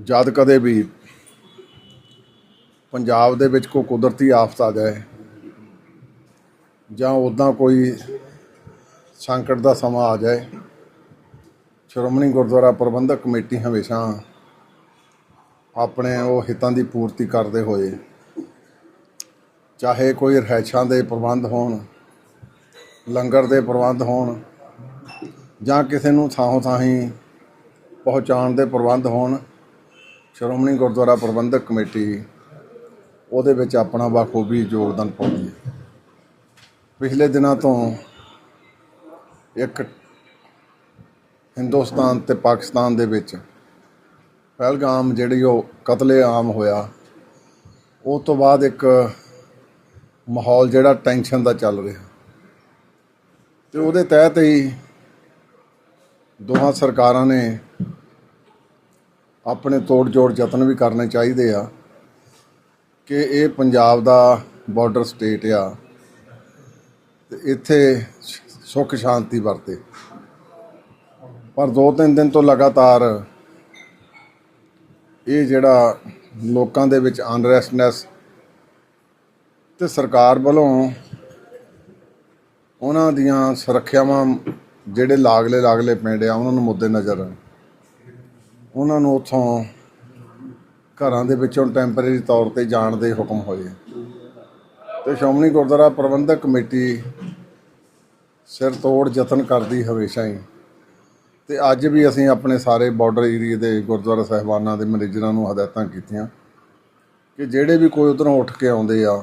ਜਦ ਕਦੇ ਵੀ ਪੰਜਾਬ ਦੇ ਵਿੱਚ ਕੋਈ ਕੁਦਰਤੀ ਆਫਤ ਆ ਜਾਏ ਜਾਂ ਉਦਾਂ ਕੋਈ ਸੰਕਟ ਦਾ ਸਮਾਂ ਆ ਜਾਏ, ਸ਼੍ਰੋਮਣੀ ਗੁਰਦੁਆਰਾ ਪ੍ਰਬੰਧਕ ਕਮੇਟੀ ਹਮੇਸ਼ਾ ਆਪਣੇ ਉਹ ਹਿੱਤਾਂ ਦੀ ਪੂਰਤੀ ਕਰਦੇ ਹੋਏ, ਚਾਹੇ ਕੋਈ ਰਿਹਾਇਸ਼ਾਂ ਦੇ ਪ੍ਰਬੰਧ ਹੋਣ, ਲੰਗਰ ਦੇ ਪ੍ਰਬੰਧ ਹੋਣ ਜਾਂ ਕਿਸੇ ਨੂੰ ਥਾਂੋਂ ਥਾਹੀਂ ਪਹੁੰਚਾਉਣ ਦੇ ਪ੍ਰਬੰਧ ਹੋਣ ਸ਼੍ਰੋਮਣੀ ਗੁਰਦੁਆਰਾ ਪ੍ਰਬੰਧਕ ਕਮੇਟੀ ਉਹਦੇ ਵਿੱਚ ਆਪਣਾ ਬਾਖੂਬੀ ਯੋਗਦਾਨ ਪਾਉਂਦੀ ਹੈ। ਪਿਛਲੇ ਦਿਨਾਂ ਤੋਂ ਇੱਕ ਹਿੰਦੁਸਤਾਨ ਤੇ ਪਾਕਿਸਤਾਨ ਦੇ ਵਿੱਚ ਪਹਿਲਗਾਮ ਜਿਹੜੀ ਉਹ ਕਤਲੇਆਮ ਹੋਇਆ, ਉਹ ਤੋਂ ਬਾਅਦ ਇੱਕ ਮਾਹੌਲ ਜਿਹੜਾ ਟੈਨਸ਼ਨ ਦਾ ਚੱਲ ਰਿਹਾ। ਤੇ ਉਹਦੇ ਤਹਿਤ ਹੀ ਦੋਹਾਂ ਸਰਕਾਰਾਂ ਨੇ ਆਪਣੇ ਤੋੜ ਜੋੜ ਯਤਨ ਵੀ ਕਰਨੇ ਚਾਹੀਦੇ ਆ ਕਿ ਇਹ ਪੰਜਾਬ ਦਾ ਬਾਰਡਰ ਸਟੇਟ ਆ ਤੇ ਇੱਥੇ ਸੁੱਖ ਸ਼ਾਂਤੀ ਵਰਤੇ। ਪਰ ਦੋ ਤਿੰਨ ਦਿਨ ਤੋਂ ਲਗਾਤਾਰ ਇਹ ਜਿਹੜਾ ਲੋਕਾਂ ਦੇ ਵਿੱਚ ਅਨਰੈਸਟਨੈਸ ਤੇ ਸਰਕਾਰ ਵੱਲੋਂ ਉਹਨਾਂ ਦੀਆਂ ਸੁਰੱਖਿਆਵਾਂ ਜਿਹੜੇ ਲਾਗਲੇ ਲਾਗਲੇ ਪਿੰਡ ਆ, ਉਹਨਾਂ ਨੂੰ ਮੁੱਦੇ ਨਜ਼ਰ ਉਹਨਾਂ ਨੂੰ ਉੱਥੋਂ ਘਰਾਂ ਦੇ ਵਿੱਚੋਂ ਟੈਂਪਰੇਰੀ ਤੌਰ ਤੇ ਜਾਣ ਦੇ ਹੁਕਮ ਹੋਏ ਤੇ ਸ਼ੋਮਣੀ ਗੁਰਦੁਆਰਾ ਪ੍ਰਬੰਧਕ ਕਮੇਟੀ ਸਿਰ ਤੋੜ ਯਤਨ ਕਰਦੀ ਹਮੇਸ਼ਾ ਹੀ। ਤੇ ਅੱਜ ਵੀ ਅਸੀਂ ਆਪਣੇ ਸਾਰੇ ਬਾਰਡਰ ਏਰੀਏ ਦੇ ਗੁਰਦੁਆਰਾ ਸਹਿਬਾਨਾਂ ਦੇ ਮੈਨੇਜਰਾਂ ਨੂੰ ਹਦਾਇਤਾਂ ਕੀਤੀਆਂ ਕਿ ਜਿਹੜੇ ਵੀ ਕੋਈ ਉਧਰੋਂ ਉੱਠ ਕੇ ਆਉਂਦੇ ਆ,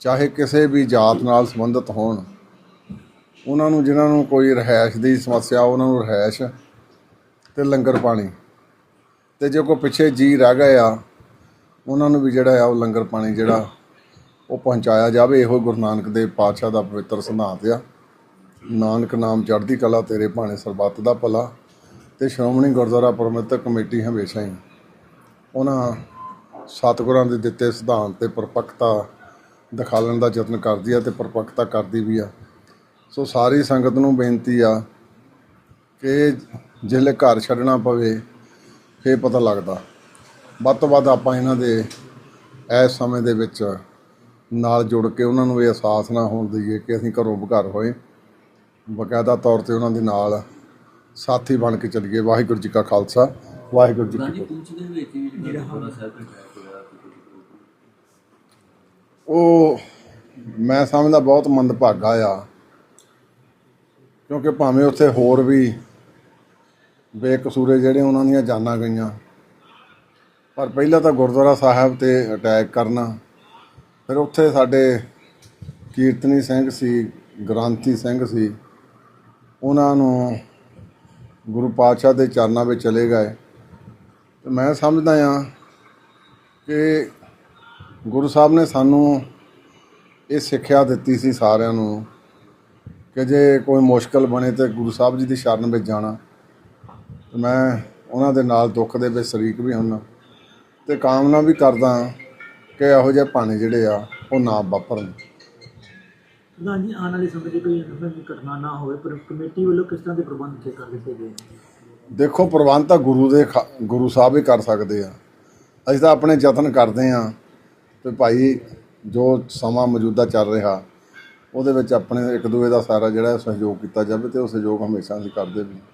ਚਾਹੇ ਕਿਸੇ ਵੀ ਜਾਤ ਨਾਲ ਸੰਬੰਧਿਤ ਹੋਣ, ਉਹਨਾਂ ਨੂੰ, ਜਿਨ੍ਹਾਂ ਨੂੰ ਕੋਈ ਰਹਿائش ਦੀ ਸਮੱਸਿਆ, ਉਹਨਾਂ ਨੂੰ ਰਹਿائش ਤੇ ਲੰਗਰ ਪਾਣੀ। ਤੇ ਜੇ ਕੋਈ ਪਿੱਛੇ ਜੀ ਰਹਿ ਗਏ ਆ, ਉਹਨਾਂ ਨੂੰ ਵੀ ਜਿਹੜਾ ਆ ਉਹ ਲੰਗਰ ਪਾਣੀ ਜਿਹੜਾ ਉਹ ਪਹੁੰਚਾਇਆ ਜਾਵੇ। ਇਹੋ ਗੁਰੂ ਨਾਨਕ ਦੇਵ ਪਾਤਸ਼ਾਹ ਦਾ ਪਵਿੱਤਰ ਸਿਧਾਂਤ ਆ। ਨਾਨਕ ਨਾਮ ਚੜ੍ਹਦੀ ਕਲਾ ਤੇਰੇ ਭਾਣੇ ਸਰਬੱਤ ਦਾ ਭਲਾ। ਤੇ ਸ਼੍ਰੋਮਣੀ ਗੁਰਦੁਆਰਾ ਪ੍ਰਬੰਧਕ ਕਮੇਟੀ ਹਮੇਸ਼ਾ ਹੀ ਉਹਨਾਂ ਸਤਿਗੁਰਾਂ ਦੇ ਦਿੱਤੇ ਸਿਧਾਂਤ ਤੇ ਪਰਪੱਕਤਾ ਦਿਖਾਲਣ ਦਾ ਯਤਨ ਕਰਦੀ ਆ ਤੇ ਪਰਪੱਕਤਾ ਕਰਦੀ ਵੀ ਆ। ਸੋ ਸਾਰੀ ਸੰਗਤ ਨੂੰ ਬੇਨਤੀ ਆ ਕਿ ਜਿਹੜੇ ਘਰ ਛੱਡਣਾ ਪਵੇ ਫੇਰ ਪਤਾ ਲੱਗਦਾ। ਵੱਧ ਤੋਂ ਵੱਧ ਆਪਾਂ ਇਹਨਾਂ ਦੇ ਇਸ ਸਮੇਂ ਦੇ ਵਿੱਚ ਨਾਲ ਜੁੜ ਕੇ ਉਹਨਾਂ ਨੂੰ ਇਹ ਅਹਿਸਾਸ ਨਾ ਹੋਣ ਦਈਏ ਕਿ ਅਸੀਂ ਘਰੋਂ ਬਘਰ ਹੋਏ। ਬਕਾਇਦਾ ਤੌਰ ਤੇ ਉਹਨਾਂ ਦੇ ਨਾਲ ਸਾਥੀ ਬਣ ਕੇ ਚੱਲੀਏ। ਵਾਹਿਗੁਰੂ ਜੀ ਕਾ ਖਾਲਸਾ ਵਾਹਿਗੁਰੂ ਜੀ ਕੀ ਫਤਿਹ। ਉਹ ਮੈਂ ਸਮਝਦਾ ਬਹੁਤ ਮੰਦਭਾਗਾ ਆ। ਕਿਉਂਕਿ ਭਾਵੇਂ ਉੱਥੇ ਹੋਰ ਵੀ ਬੇਕਸੂਰੇ ਜਿਹੜੇ ਉਹਨਾਂ ਦੀਆਂ ਜਾਨਾਂ ਗਈਆਂ। ਪਰ ਪਹਿਲਾਂ ਤਾਂ ਗੁਰਦੁਆਰਾ ਸਾਹਿਬ ਤੇ ਅਟੈਕ ਕਰਨਾ। ਫਿਰ ਉੱਥੇ ਸਾਡੇ ਕੀਰਤਨੀ ਸਿੰਘ ਸੀ ਗ੍ਰਾਂਤੀ ਸਿੰਘ ਸੀ। ਉਹਨਾਂ ਨੂੰ ਗੁਰੂ ਪਾਤਸ਼ਾਹ ਦੇ ਚਰਨਾਂ ਵਿੱਚ ਚਲੇ ਗਏ। ਤੇ ਮੈਂ ਸਮਝਦਾ ਆ ਕਿ ਗੁਰੂ ਸਾਹਿਬ ਨੇ ਸਾਨੂੰ ਇਹ ਸਿੱਖਿਆ ਦਿੱਤੀ ਸੀ ਸਾਰਿਆਂ ਨੂੰ ਕਿ ਜੇ ਕੋਈ ਮੁਸ਼ਕਲ ਬਣੇ ਤੇ ਗੁਰੂ ਸਾਹਿਬ ਜੀ ਦੀ ਸ਼ਰਨ ਵਿੱਚ ਜਾਣਾ। ਮੈਂ ਉਹਨਾਂ ਦੇ ਨਾਲ ਦੁੱਖ ਦੇ ਵਿੱਚ ਸ਼ਰੀਕ ਵੀ ਹੁੰਨਾ। ਤੇ ਕਾਮਨਾ ਵੀ ਕਰਦਾ ਕਿ ਇਹੋ ਜਿਹੇ ਭਾਣੇ ਜਿਹੜੇ ਆ ਉਹ ਨਾ ਵਾਪਰਨ। ਨਾ ਜੀ ਆਉਣ ਵਾਲੇ ਸਮੇਂ 'ਚ ਕੋਈ ਇਹੋ ਜਿਹੀ ਘਟਨਾ ਨਾ ਹੋਵੇ ਪਰ ਕਮੇਟੀ ਵੱਲੋਂ ਕਿਸ ਤਰ੍ਹਾਂ ਦੇ ਪ੍ਰਬੰਧ ਇੱਥੇ ਕਰ ਦਿੱਤੇ ਗਏ? ਨੇ? ਦੇਖੋ ਪ੍ਰਬੰਧ ਤਾਂ ਗੁਰੂ ਦੇ ਗੁਰੂ ਸਾਹਿਬ ਹੀ ਕਰ ਸਕਦੇ ਆ। ਅਸੀਂ ਤਾਂ ਆਪਣੇ ਯਤਨ ਕਰਦੇ ਆ ਤੇ ਭਾਈ ਜੋ ਸਮਾਂ ਮੌਜੂਦਾ ਚੱਲ ਰਿਹਾ ਉਹਦੇ ਵਿੱਚ ਆਪਣੇ ਇੱਕ ਦੂਏ ਦਾ ਸਾਰਾ ਜਿਹੜਾ ਸਹਿਯੋਗ ਕੀਤਾ ਜਾਵੇ ਤੇ ਉਹ ਸਹਿਯੋਗ ਹਮੇਸ਼ਾ ਅਸੀਂ ਕਰਦੇ ਵੀ।